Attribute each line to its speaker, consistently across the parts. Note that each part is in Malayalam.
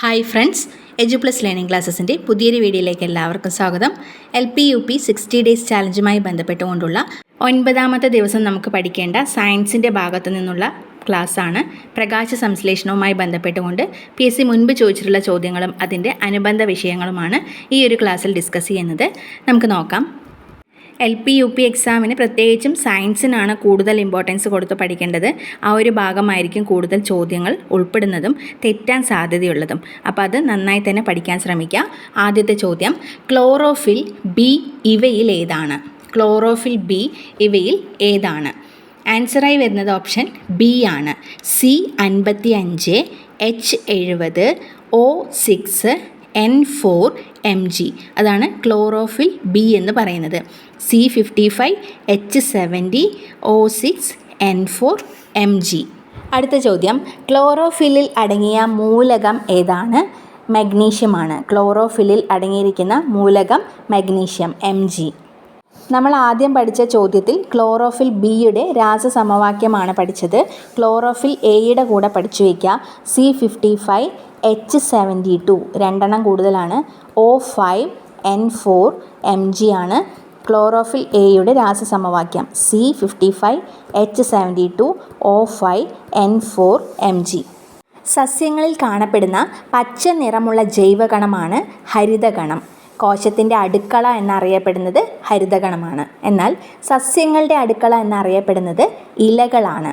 Speaker 1: Hi friends edu plus learning ക്ലാസ്സസിന്റെ പുതിയൊരു വീഡിയോയിലേക്ക് എല്ലാവർക്കും സ്വാഗതം. L P U P sixty days ചാലഞ്ചുമായി ബന്ധപ്പെട്ടുകൊണ്ടുള്ള ഒൻപതാമത്തെ ദിവസം നമുക്ക് പഠിക്കേണ്ട സയൻസിന്റെ ഭാഗത്തു നിന്നുള്ള ക്ലാസ്സാണ് പ്രകാശ സംശ്ലേഷണവുമായി ബന്ധപ്പെട്ടുകൊണ്ട് പി എസ് സി മുൻപ് ചോദിച്ചിട്ടുള്ള ചോദ്യങ്ങളും അതിന്റെ അനുബന്ധ വിഷയങ്ങളുമാണ് ഈ ഒരു ക്ലാസ്സിൽ ഡിസ്കസ് ചെയ്യുന്നത്. നമുക്ക് നോക്കാം. എൽ പി യു പി എക്സാമിന് പ്രത്യേകിച്ചും സയൻസിനാണ് കൂടുതൽ ഇമ്പോർട്ടൻസ് കൊടുത്ത് പഠിക്കേണ്ടത്. ആ ഒരു ഭാഗമായിരിക്കും കൂടുതൽ ചോദ്യങ്ങൾ ഉൾപ്പെടുന്നതും തെറ്റാൻ സാധ്യതയുള്ളതും. അപ്പോൾ അത് നന്നായി തന്നെ പഠിക്കാൻ ശ്രമിക്കുക ആദ്യത്തെ ചോദ്യം ക്ലോറോഫിൽ ബി ഇവയിൽ ഏതാണ്? ക്ലോറോഫിൽ ബി ഇവയിൽ ഏതാണ്? ആൻസറായി വരുന്നത് ഓപ്ഷൻ ബി ആണ്. സി അൻപത്തി അഞ്ച് എച്ച് എഴുപത് O six N four M G അതാണ് ക്ലോറോഫിൽ ബി എന്ന് പറയുന്നത്. C fifty five H seventy O six N four M G അടുത്ത ചോദ്യം. ക്ലോറോഫിലിൽ അടങ്ങിയ മൂലകം ഏതാണ്? മഗ്നീഷ്യമാണ് ക്ലോറോഫിലിൽ അടങ്ങിയിരിക്കുന്ന മൂലകം മഗ്നീഷ്യം എം ജി നമ്മൾ ആദ്യം പഠിച്ച ചോദ്യത്തിൽ ക്ലോറോഫിൽ ബിയുടെ രാസസമവാക്യമാണ് പഠിച്ചത്. ക്ലോറോഫിൽ എയുടെ കൂടെ പഠിച്ചു വയ്ക്കുക C fifty five H seventy two രണ്ടെണ്ണം കൂടുതലാണ്. O five N four M G ആണ്. ക്ലോറോഫിൽ എയുടെ രാസസമവാക്യം. C fifty five H seventy two O five N four M G സസ്യങ്ങളിൽ കാണപ്പെടുന്ന പച്ച നിറമുള്ള ജൈവകണമാണ് ഹരിതകണം. കോശത്തിന്റെ അടുക്കള എന്നറിയപ്പെടുന്നത് ഹരിതഗണമാണ്. എന്നാൽ സസ്യങ്ങളുടെ അടുക്കള എന്നറിയപ്പെടുന്നത് ഇലകളാണ്.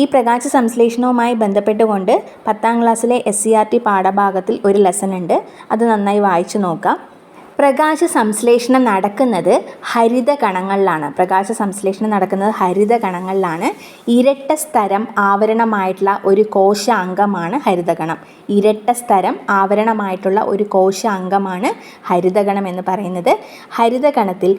Speaker 1: ഈ പ്രകാശ സംശ്ലേഷണവുമായി ബന്ധപ്പെട്ടുകൊണ്ട് പത്താം ക്ലാസ്സിലെ എസ് സി ആർ ടി പാഠഭാഗത്തിൽ ഒരു ലെസൺ ഉണ്ട്. അത് നന്നായി വായിച്ചു നോക്കാം. പ്രകാശ സംശ്ലേഷണം നടക്കുന്നത് ഹരിത കണങ്ങളിലാണ് പ്രകാശ സംശ്ലേഷണം നടക്കുന്നത് ഹരിത കണങ്ങളിലാണ് ഇരട്ട സ്തരം ആവരണമായിട്ടുള്ള ഒരു കോശ അംഗമാണ് ഹരിതകണം. ഇരട്ട സ്തരം ആവരണമായിട്ടുള്ള ഒരു കോശ അംഗമാണ് ഹരിതകണം എന്ന് പറയുന്നത്. ഹരിതകണത്തിൽ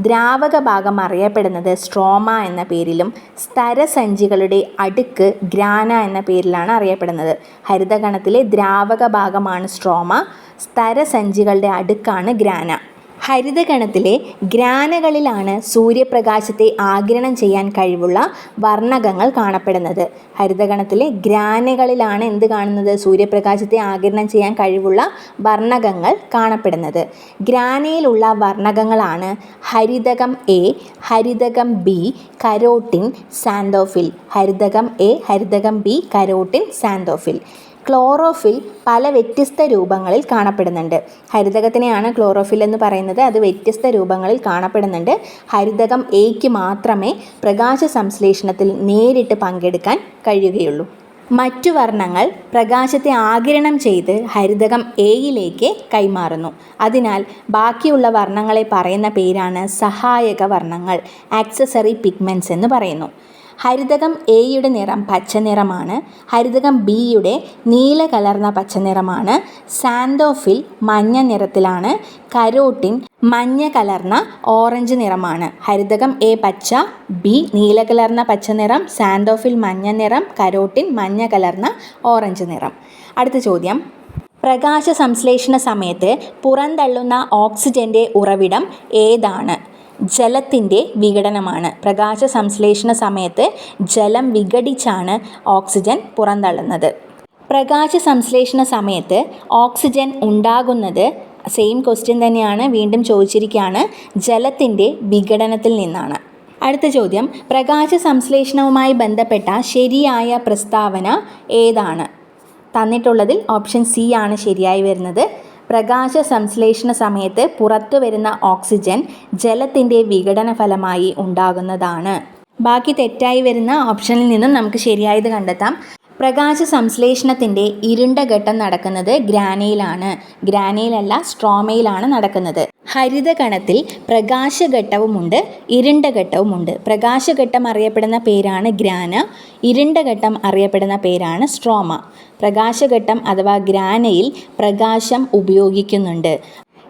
Speaker 1: ദ്രാവക ഭാഗം അറിയപ്പെടുന്നത് സ്ട്രോമ എന്ന പേരിലും സ്തരസഞ്ചികളുടെ അടുക്ക് ഗ്രാന എന്ന പേരിലാണ് അറിയപ്പെടുന്നത്. ഹരിതകണത്തിലെ ദ്രാവക ഭാഗമാണ് സ്ട്രോമ. സ്തരസഞ്ചികളുടെ അടുക്കാണ് ഗ്രാന. ഹരിതഗണത്തിലെ ഗ്രാനകളിലാണ് സൂര്യപ്രകാശത്തെ ആഗിരണം ചെയ്യാൻ കഴിവുള്ള വർണകങ്ങൾ കാണപ്പെടുന്നത്. ഹരിതഗണത്തിലെ ഗ്രാനകളിലാണ് എന്ത് കാണുന്നത്? സൂര്യപ്രകാശത്തെ ആഗിരണം ചെയ്യാൻ കഴിവുള്ള വർണകങ്ങൾ കാണപ്പെടുന്നത്. ഗ്രാനയിലുള്ള വർണകങ്ങളാണ് ഹരിതകം എ ഹരിതകം ബി കരോട്ടിൻ സാന്തോഫിൽ ഹരിതകം എ ഹരിതകം ബി കരോട്ടിൻ സാന്തോഫിൽ ക്ലോറോഫിൽ പല വ്യത്യസ്ത രൂപങ്ങളിൽ കാണപ്പെടുന്നുണ്ട്. ഹരിതകത്തിനെയാണ് ക്ലോറോഫിൽ എന്ന് പറയുന്നത്. അത് വ്യത്യസ്ത രൂപങ്ങളിൽ കാണപ്പെടുന്നുണ്ട്. ഹരിതകം എയ്ക്ക് മാത്രമേ പ്രകാശ സംശ്ലേഷണത്തിൽ നേരിട്ട് പങ്കെടുക്കാൻ കഴിയുകയുള്ളൂ. മറ്റു വർണങ്ങൾ പ്രകാശത്തെ ആകിരണം ചെയ്ത് ഹരിതകം എയിലേക്ക് കൈമാറുന്നു. അതിനാൽ ബാക്കിയുള്ള വർണങ്ങളെ പറയുന്ന പേരാണ് സഹായക വർണങ്ങൾ ആക്സസറി പിഗ്മെന്റ്സ് എന്ന് പറയുന്നു. ഹരിതകം എയുടെ നിറം പച്ചനിറമാണ് ഹരിതകം ബിയുടെ നീല കലർന്ന പച്ചനിറമാണ് സാന്തോഫിൽ മഞ്ഞ നിറത്തിലാണ്. കരോട്ടിൻ മഞ്ഞ കലർന്ന ഓറഞ്ച് നിറമാണ്. ഹരിതകം എ പച്ച ബി നീല കലർന്ന പച്ച നിറം സാന്തോഫിൽ മഞ്ഞ നിറം കരോട്ടിൻ മഞ്ഞ കലർന്ന ഓറഞ്ച് നിറം. അടുത്ത ചോദ്യം. പ്രകാശ സംശ്ലേഷണ സമയത്ത് പുറന്തള്ളുന്ന ഓക്സിജന്റെ ഉറവിടം ഏതാണ്? ജലത്തിന്റെ വിഘടനമാണ്. പ്രകാശ സംശ്ലേഷണ സമയത്ത് ജലം വിഘടിച്ചാണ് ഓക്സിജൻ പുറന്തള്ളുന്നത്. പ്രകാശ സംശ്ലേഷണ സമയത്ത് ഓക്സിജൻ ഉണ്ടാകുന്നത് സെയിം ക്വസ്റ്റ്യൻ തന്നെയാണ് വീണ്ടും ചോദിച്ചിരിക്കുകയാണ്. ജലത്തിന്റെ വിഘടനത്തിൽ നിന്നാണ്. അടുത്ത ചോദ്യം പ്രകാശ സംശ്ലേഷണവുമായി ബന്ധപ്പെട്ട ശരിയായ പ്രസ്താവന ഏതാണ്? തന്നിട്ടുള്ളതിൽ ഓപ്ഷൻ സി ആണ് ശരിയായി വരുന്നത്. പ്രകാശ സംശ്ലേഷണ സമയത്ത് പുറത്തു വരുന്ന ഓക്സിജൻ ജലത്തിന്റെ വിഘടന ഫലമായി ഉണ്ടാകുന്നതാണ്. ബാക്കി തെറ്റായി വരുന്ന ഓപ്ഷനിൽ നിന്നും നമുക്ക് ശരിയായത് കണ്ടെത്താം. പ്രകാശ സംശ്ലേഷണത്തിന്റെ ഇരുണ്ട ഘട്ടം നടക്കുന്നത് ഗ്രാനയിലാണ് ഗ്രാനയിലല്ല സ്ട്രോമയിലാണ് നടക്കുന്നത്. ഹരിതകണത്തിൽ പ്രകാശഘട്ടവുമുണ്ട് ഇരുണ്ട ഘട്ടവുമുണ്ട് പ്രകാശഘട്ടം അറിയപ്പെടുന്ന പേരാണ് ഗ്രാന ഇരുണ്ട ഘട്ടം അറിയപ്പെടുന്ന പേരാണ് സ്ട്രോമ. പ്രകാശഘട്ടം അഥവാ ഗ്രാനയിൽ പ്രകാശം ഉപയോഗിക്കുന്നുണ്ട്.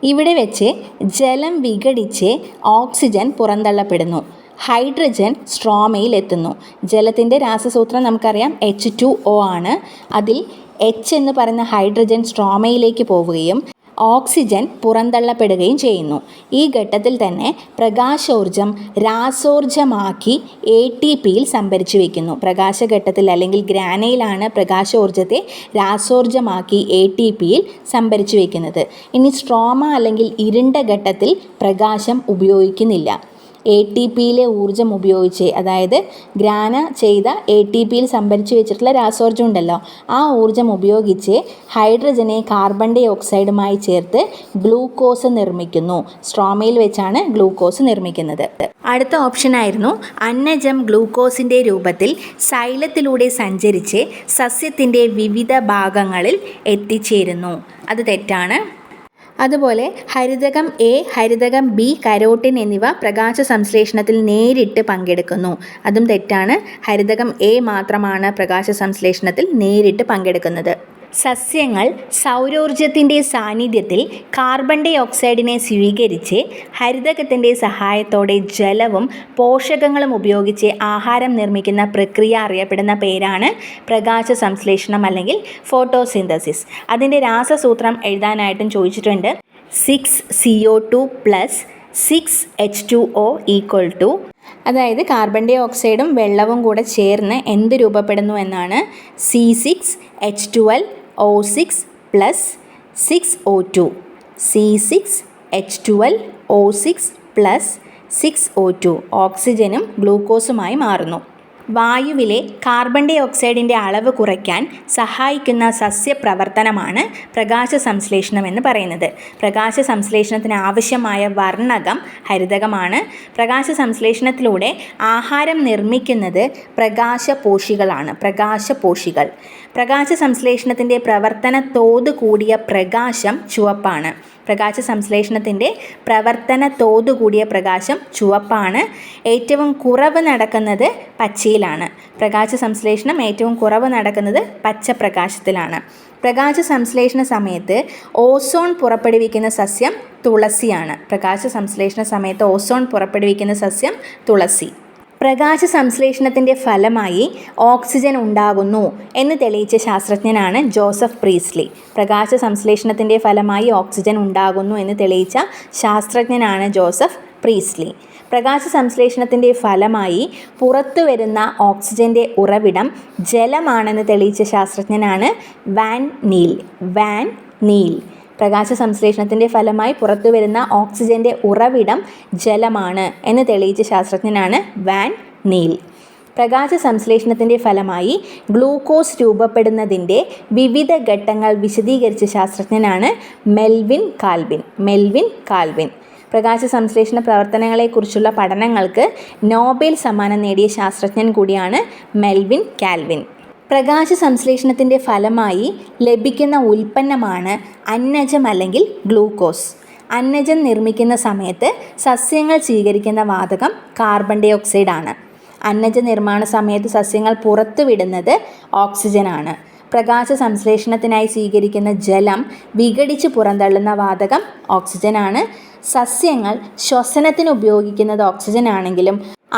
Speaker 1: ഇവിടെ വെച്ച് ജലം വിഘടിച്ച് ഓക്സിജൻ പുറന്തള്ളപ്പെടുന്നു. ഹൈഡ്രജൻ സ്ട്രോമയിൽ എത്തുന്നു. ജലത്തിന്റെ രാസസൂത്രം നമുക്കറിയാം എച്ച് ടു ഒ ആണ്. അതിൽ എച്ച് എന്ന് പറയുന്ന ഹൈഡ്രജൻ സ്ട്രോമയിലേക്ക് പോവുകയും ഓക്സിജൻ പുറന്തള്ളപ്പെടുകയും ചെയ്യുന്നു. ഈ ഘട്ടത്തിൽ തന്നെ പ്രകാശോർജം രാസോർജമാക്കി എ ടി പിയിൽ സംഭരിച്ചു വയ്ക്കുന്നു പ്രകാശഘട്ടത്തിൽ അല്ലെങ്കിൽ ഗ്രാനയിലാണ് പ്രകാശോർജത്തെ രാസോർജമാക്കി എ ടി പിയിൽ സംഭരിച്ചു വയ്ക്കുന്നത് ഇനി സ്ട്രോമ അല്ലെങ്കിൽ ഇരുണ്ട ഘട്ടത്തിൽ പ്രകാശം ഉപയോഗിക്കുന്നില്ല. എ ടി പിയിലെ ഊർജം ഉപയോഗിച്ച് അതായത് ഗ്രാന ചെയ്ത എ ടി പിയിൽ സംഭരിച്ചു വെച്ചിട്ടുള്ള രാസോർജം ഉണ്ടല്ലോ ആ ഊർജം ഉപയോഗിച്ച് ഹൈഡ്രജനെ കാർബൺ ഡൈ ഓക്സൈഡുമായി ചേർത്ത് ഗ്ലൂക്കോസ് നിർമ്മിക്കുന്നു. സ്ട്രോമയിൽ വെച്ചാണ് ഗ്ലൂക്കോസ് നിർമ്മിക്കുന്നത്. അടുത്ത ഓപ്ഷൻ ആയിരുന്നു അന്നജം ഗ്ലൂക്കോസിന്റെ രൂപത്തിൽ സൈലത്തിലൂടെ സഞ്ചരിച്ച് സസ്യത്തിന്റെ വിവിധ ഭാഗങ്ങളിൽ എത്തിച്ചേരുന്നു. അത് തെറ്റാണ്. അതുപോലെ ഹരിതകം എ ഹരിതകം ബി കരോട്ടിൻ എന്നിവ പ്രകാശ സംശ്ലേഷണത്തിൽ നേരിട്ട് പങ്കെടുക്കുന്നു. അതും തെറ്റാണ്. ഹരിതകം എ മാത്രമാണ് പ്രകാശ സംശ്ലേഷണത്തിൽ നേരിട്ട് പങ്കെടുക്കുന്നത്. സസ്യങ്ങൾ സൗരോർജത്തിന്റെ സാന്നിധ്യത്തിൽ കാർബൺ ഡൈ ഓക്സൈഡിനെ സ്വീകരിച്ച് ഹരിതകത്തിന്റെ സഹായത്തോടെ ജലവും പോഷകങ്ങളും ഉപയോഗിച്ച് ആഹാരം നിർമ്മിക്കുന്ന പ്രക്രിയ അറിയപ്പെടുന്ന പേരാണ് പ്രകാശ സംശ്ലേഷണം അല്ലെങ്കിൽ ഫോട്ടോസിന്തസിസ് അതിന്റെ രാസസൂത്രം എഴുതാനായിട്ടും ചോദിച്ചിട്ടുണ്ട്. Six C O two plus six H two O equal to അതായത് കാർബൺ ഡൈ ഓക്സൈഡും വെള്ളവും കൂടെ ചേർന്ന് എന്ത് രൂപപ്പെടുന്നു എന്നാണ് C six H twelve O six plus six O two C six H twelve O six plus six O two ഓക്സിജനും ഗ്ലൂക്കോസുമായി മാറുന്നു. വായുവിലെ കാർബൺ ഡൈ ഓക്സൈഡിന്റെ അളവ് കുറയ്ക്കാൻ സഹായിക്കുന്ന സസ്യപ്രവർത്തനമാണ് പ്രകാശ സംശ്ലേഷണം എന്ന് പറയുന്നത്. പ്രകാശ സംശ്ലേഷണത്തിന് ആവശ്യമായ വർണകം ഹരിതകമാണ്. പ്രകാശ സംശ്ലേഷണത്തിലൂടെ ആഹാരം നിർമ്മിക്കുന്നത് പ്രകാശപോഷികളാണ്. പ്രകാശപോഷികൾ. പ്രകാശ സംശ്ലേഷണത്തിന്റെ പ്രവർത്തന തോത് കൂടിയ പ്രകാശം ചുവപ്പാണ്. പ്രകാശ സംശ്ലേഷണത്തിന്റെ പ്രവർത്തന തോത് കൂടിയ പ്രകാശം ചുവപ്പാണ്. ഏറ്റവും കുറവ് നടക്കുന്നത് പച്ചയിലാണ്. പ്രകാശ സംശ്ലേഷണം ഏറ്റവും കുറവ് നടക്കുന്നത് പച്ച പ്രകാശത്തിലാണ് പ്രകാശ സംശ്ലേഷണ സമയത്ത് ഓസോൺ പുറപ്പെടുവിക്കുന്ന സസ്യം തുളസിയാണ്. പ്രകാശ സംശ്ലേഷണ സമയത്ത് ഓസോൺ പുറപ്പെടുവിക്കുന്ന സസ്യം തുളസി. പ്രകാശ സംശ്ലേഷണത്തിന്റെ ഫലമായി ഓക്സിജൻ ഉണ്ടാകുന്നു എന്ന് തെളിയിച്ച ശാസ്ത്രജ്ഞനാണ് ജോസഫ് പ്രീസ്ലി. പ്രകാശ സംശ്ലേഷണത്തിന്റെ ഫലമായി ഓക്സിജൻ ഉണ്ടാകുന്നു എന്ന് തെളിയിച്ച ശാസ്ത്രജ്ഞനാണ് ജോസഫ് പ്രീസ്ലി. പ്രകാശ സംശ്ലേഷണത്തിന്റെ ഫലമായി പുറത്തു വരുന്ന ഓക്സിജന്റെ ഉറവിടം ജലമാണെന്ന് തെളിയിച്ച ശാസ്ത്രജ്ഞനാണ് വാൻ നീൽ. Van Neil. പ്രകാശ സംശ്ലേഷണത്തിന്റെ ഫലമായി പുറത്തു വരുന്ന ഓക്സിജന്റെ ഉറവിടം ജലമാണ് എന്ന് തെളിയിച്ച ശാസ്ത്രജ്ഞനാണ് വാൻ നീൽ. പ്രകാശ സംശ്ലേഷണത്തിന്റെ ഫലമായി ഗ്ലൂക്കോസ് രൂപപ്പെടുന്നതിന്റെ വിവിധ ഘട്ടങ്ങൾ വിശദീകരിച്ച ശാസ്ത്രജ്ഞനാണ് മെൽവിൻ കാൽവിൻ. Melvin Calvin. പ്രകാശ സംശ്ലേഷണ പ്രവർത്തനങ്ങളെക്കുറിച്ചുള്ള പഠനങ്ങൾക്ക് നോബൽ സമ്മാനം നേടിയ ശാസ്ത്രജ്ഞൻ കൂടിയാണ് മെൽവിൻ കാൽവിൻ. പ്രകാശ സംശ്ലേഷണത്തിന്റെ ഫലമായി ലഭിക്കുന്ന ഉൽപ്പന്നമാണ് അന്നജം അല്ലെങ്കിൽ ഗ്ലൂക്കോസ്. അന്നജം നിർമ്മിക്കുന്ന സമയത്ത് സസ്യങ്ങൾ സ്വീകരിക്കുന്ന വാതകം കാർബൺ ഡൈ ഓക്സൈഡാണ് അന്നജ നിർമ്മാണ സമയത്ത് സസ്യങ്ങൾ പുറത്തുവിടുന്നത് ഓക്സിജനാണ് പ്രകാശ സംശ്ലേഷണത്തിനായി സ്വീകരിക്കുന്ന ജലം വിഘടിച്ച് പുറന്തള്ളുന്ന വാതകം ഓക്സിജനാണ് സസ്യങ്ങൾ ശ്വസനത്തിന് ഉപയോഗിക്കുന്നത് ഓക്സിജൻ ആണെങ്കിലും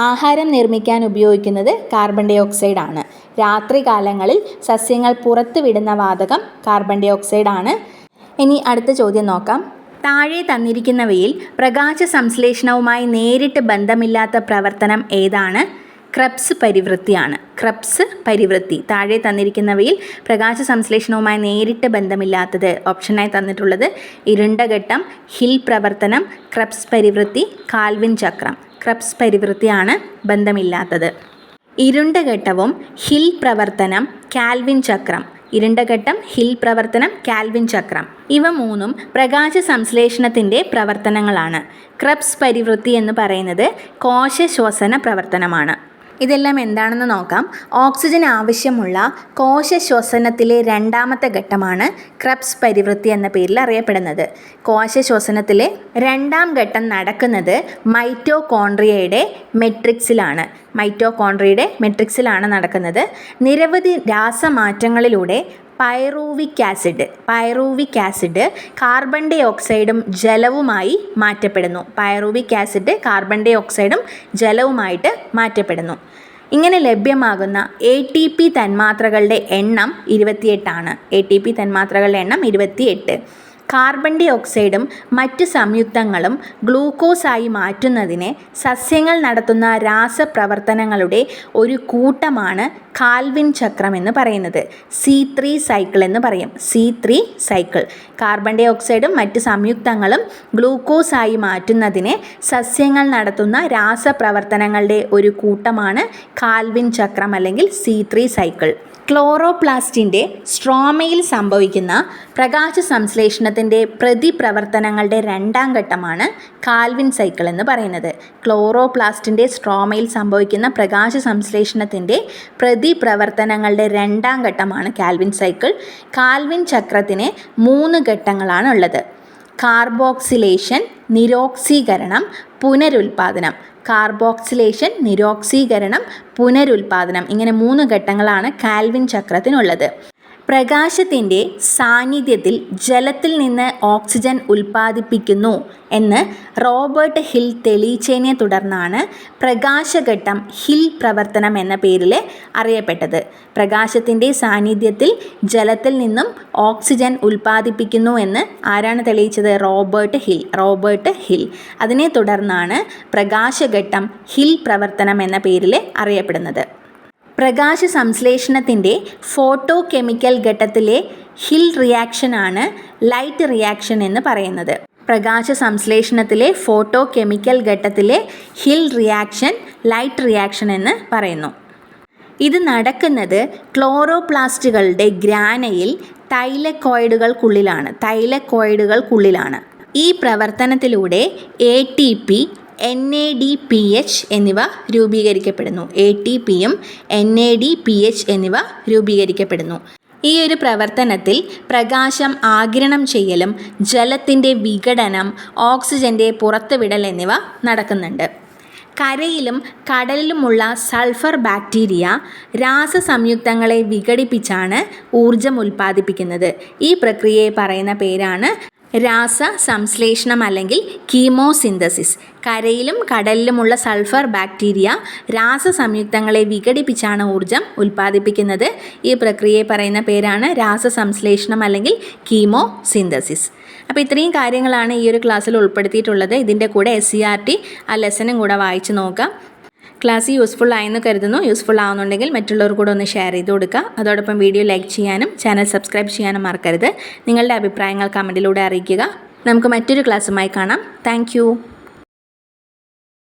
Speaker 1: ആഹാരം നിർമ്മിക്കാൻ ഉപയോഗിക്കുന്നത് കാർബൺ ഡൈ ഓക്സൈഡ് ആണ് രാത്രികാലങ്ങളിൽ സസ്യങ്ങൾ പുറത്തുവിടുന്ന വാതകം കാർബൺ ഡൈ ഓക്സൈഡ് ആണ്. ഇനി അടുത്ത ചോദ്യം നോക്കാം. താഴെ തന്നിരിക്കുന്നവയിൽ പ്രകാശ സംശ്ലേഷണവുമായി നേരിട്ട് ബന്ധമില്ലാത്ത പ്രവർത്തനം ഏതാണ്? ക്രബ്സ് പരിവൃത്തിയാണ്. ക്രബ്സ് പരിവൃത്തി. താഴെ തന്നിരിക്കുന്നവയിൽ പ്രകാശ സംശ്ലേഷണവുമായി നേരിട്ട് ബന്ധമില്ലാത്തത് ഓപ്ഷനായി തന്നിട്ടുള്ളത് ഇരുണ്ട ഘട്ടം ഹിൽ പ്രവർത്തനം ക്രബ്സ് പരിവൃത്തി കാൽവിൻ ചക്രം. ക്രബ്സ് പരിവൃത്തിയാണ് ബന്ധമില്ലാത്തത്. ഇരുണ്ട ഘട്ടവും ഹിൽ പ്രവർത്തനം കാൽവിൻ ചക്രം. ഇരുണ്ട ഘട്ടം ഹിൽ പ്രവർത്തനം കാൽവിൻ ചക്രം. ഇവ മൂന്നും പ്രകാശ സംശ്ലേഷണത്തിന്റെ പ്രവർത്തനങ്ങളാണ്. ക്രബ്സ് പരിവൃത്തി എന്ന് പറയുന്നത് കോശ ശ്വസന പ്രവർത്തനമാണ്. ഇതെല്ലാം എന്താണെന്ന് നോക്കാം. ഓക്സിജൻ ആവശ്യമുള്ള കോശ ശ്വസനത്തിലെ രണ്ടാമത്തെ ഘട്ടമാണ് ക്രബ്സ് പരിവൃത്തി എന്ന പേരിൽ അറിയപ്പെടുന്നത്. കോശ ശ്വസനത്തിലെ രണ്ടാം ഘട്ടം നടക്കുന്നത് മൈറ്റോകോൺട്രിയയുടെ മെട്രിക്സിലാണ്. മൈറ്റോകോൺട്രിയയുടെ മെട്രിക്സിലാണ് നടക്കുന്നത്. നിരവധി രാസമാറ്റങ്ങളിലൂടെ pyruvic acid pyruvic acid carbon dye ഓക്സൈഡും ജലവുമായി മാറ്റപ്പെടുന്നു. പൈറൂവിക് ആസിഡ് കാർബൺ ഡൈ ഓക്സൈഡും ജലവുമായിട്ട് മാറ്റപ്പെടുന്നു. ഇങ്ങനെ ലഭ്യമാകുന്ന എ ടി പി തന്മാത്രകളുടെ എണ്ണം ഇരുപത്തിയെട്ടാണ്. എ ടി പി തന്മാത്രകളുടെ എണ്ണം ഇരുപത്തിയെട്ട്. കാർബൺ ഡി ഓക്സൈഡും മറ്റ് സംയുക്തങ്ങളും ഗ്ലൂക്കോസായി മാറ്റുന്നതിന് സസ്യങ്ങൾ നടത്തുന്ന രാസപ്രവർത്തനങ്ങളുടെ ഒരു കൂട്ടമാണ് കാൽവിൻ ചക്രം എന്ന് പറയുന്നത്. സി ത്രീ സൈക്കിൾ എന്ന് പറയും. C three cycle. കാർബൺ ഡൈ ഓക്സൈഡും മറ്റ് സംയുക്തങ്ങളും ഗ്ലൂക്കോസായി മാറ്റുന്നതിന് സസ്യങ്ങൾ നടത്തുന്ന രാസപ്രവർത്തനങ്ങളുടെ ഒരു കൂട്ടമാണ് കാൽവിൻ ചക്രം അല്ലെങ്കിൽ സി ത്രീ സൈക്കിൾ. ക്ലോറോപ്ലാസ്റ്റിന്റെ സ്ട്രോമയിൽ സംഭവിക്കുന്ന പ്രകാശ സംശ്ലേഷണത്തിന്റെ പ്രതിപ്രവർത്തനങ്ങളുടെ രണ്ടാം ഘട്ടമാണ് കാൽവിൻ സൈക്കിൾ എന്ന് പറയുന്നത്. ക്ലോറോപ്ലാസ്റ്റിന്റെ സ്ട്രോമയിൽ സംഭവിക്കുന്ന പ്രകാശ സംശ്ലേഷണത്തിന്റെ പ്രതിപ്രവർത്തനങ്ങളുടെ രണ്ടാം ഘട്ടമാണ് കാൽവിൻ സൈക്കിൾ. കാൽവിൻ ചക്രത്തിന് മൂന്ന് ഘട്ടങ്ങളാണ് ഉള്ളത് കാർബോക്സിലേഷൻ നിരോക്സീകരണം പുനരുൽപാദനം കാർബോക്സിലേഷൻ നിരോക്സീകരണം പുനരുൽപാദനം ഇങ്ങനെ മൂന്ന് ഘട്ടങ്ങളാണ് കാൽവിൻ ചക്രത്തിനുള്ളത്. പ്രകാശത്തിന്റെ സാന്നിധ്യത്തിൽ ജലത്തിൽ നിന്ന് ഓക്സിജൻ ഉൽപ്പാദിപ്പിക്കുന്നു എന്ന് റോബർട്ട് ഹിൽ തെളിയിച്ചതിനെ തുടർന്നാണ് പ്രകാശഘട്ടം ഹിൽ പ്രവർത്തനം എന്ന പേരിൽ അറിയപ്പെട്ടത്. പ്രകാശത്തിന്റെ സാന്നിധ്യത്തിൽ ജലത്തിൽ നിന്നും ഓക്സിജൻ ഉൽപ്പാദിപ്പിക്കുന്നു എന്ന് ആരാണ് തെളിയിച്ചത്? Robert Hill. Robert Hill. അതിനെ തുടർന്നാണ് പ്രകാശഘട്ടം ഹിൽ പ്രവർത്തനം എന്ന പേരിൽ അറിയപ്പെടുന്നത്. പ്രകാശ സംശ്ലേഷണത്തിന്റെ ഫോട്ടോ കെമിക്കൽ ഘട്ടത്തിലെ ഹിൽ റിയാക്ഷനാണ് ലൈറ്റ് റിയാക്ഷൻ എന്ന് പറയുന്നത്. പ്രകാശ സംശ്ലേഷണത്തിലെ ഫോട്ടോ കെമിക്കൽ ഘട്ടത്തിലെ ഹിൽ റിയാക്ഷൻ ലൈറ്റ് റിയാക്ഷൻ എന്ന് പറയുന്നു. ഇത് നടക്കുന്നത് ക്ലോറോപ്ലാസ്റ്റുകളുടെ ഗ്രാനയിൽ തൈലക്കോയിഡുകൾക്കുള്ളിലാണ് തൈലക്കോയിഡുകൾക്കുള്ളിലാണ്. ഈ പ്രവർത്തനത്തിലൂടെ A T P N A D P H എന്നിവ രൂപീകരിക്കപ്പെടുന്നു. എ ടി പിയും N A D P H എന്നിവ രൂപീകരിക്കപ്പെടുന്നു. ഈ ഒരു പ്രവർത്തനത്തിൽ പ്രകാശം ആഗിരണം ചെയ്യലും ജലത്തിന്റെ വിഘടനം ഓക്സിജന്റെ പുറത്തുവിടൽ എന്നിവ നടക്കുന്നുണ്ട്. കരയിലും കടലിലുമുള്ള സൾഫർ ബാക്ടീരിയ രാസസംയുക്തങ്ങളെ വിഘടിപ്പിച്ചാണ് ഊർജം ഉൽപ്പാദിപ്പിക്കുന്നത്. ഈ പ്രക്രിയയെ പറയുന്ന പേരാണ് രാസ സംശ്ലേഷണം അല്ലെങ്കിൽ കീമോസിന്തസിസ്. കരയിലും കടലിലുമുള്ള സൾഫർ ബാക്ടീരിയ രാസ സംയുക്തങ്ങളെ വിഘടിപ്പിച്ചാണ് ഊർജം ഉൽപ്പാദിപ്പിക്കുന്നത്. ഈ പ്രക്രിയയെ പറയുന്ന പേരാണ് രാസസംശ്ലേഷണം അല്ലെങ്കിൽ കീമോ സിന്തസിസ് അപ്പോൾ ഇത്രയും കാര്യങ്ങളാണ് ഈ ഒരു ക്ലാസ്സിൽ ഉൾപ്പെടുത്തിയിട്ടുള്ളത്. ഇതിന്റെ കൂടെ എസ് സി ആർ ടി ആ ലെസനും കൂടെ വായിച്ച് നോക്കാം. ക്ലാസ് യൂസ്ഫുൾ ആയെന്ന് കരുതുന്നു. യൂസ്ഫുൾ ആവുന്നുണ്ടെങ്കിൽ മറ്റുള്ളവർ കൂടെ ഒന്ന് ഷെയർ ചെയ്ത് കൊടുക്കുക. അതോടൊപ്പം വീഡിയോ ലൈക്ക് ചെയ്യാനും ചാനൽ സബ്സ്ക്രൈബ് ചെയ്യാനും മറക്കരുത്. നിങ്ങളുടെ അഭിപ്രായങ്ങൾ കമന്റിലൂടെ അറിയിക്കുക. നമുക്ക് മറ്റൊരു ക്ലാസ്സുമായി കാണാം. താങ്ക്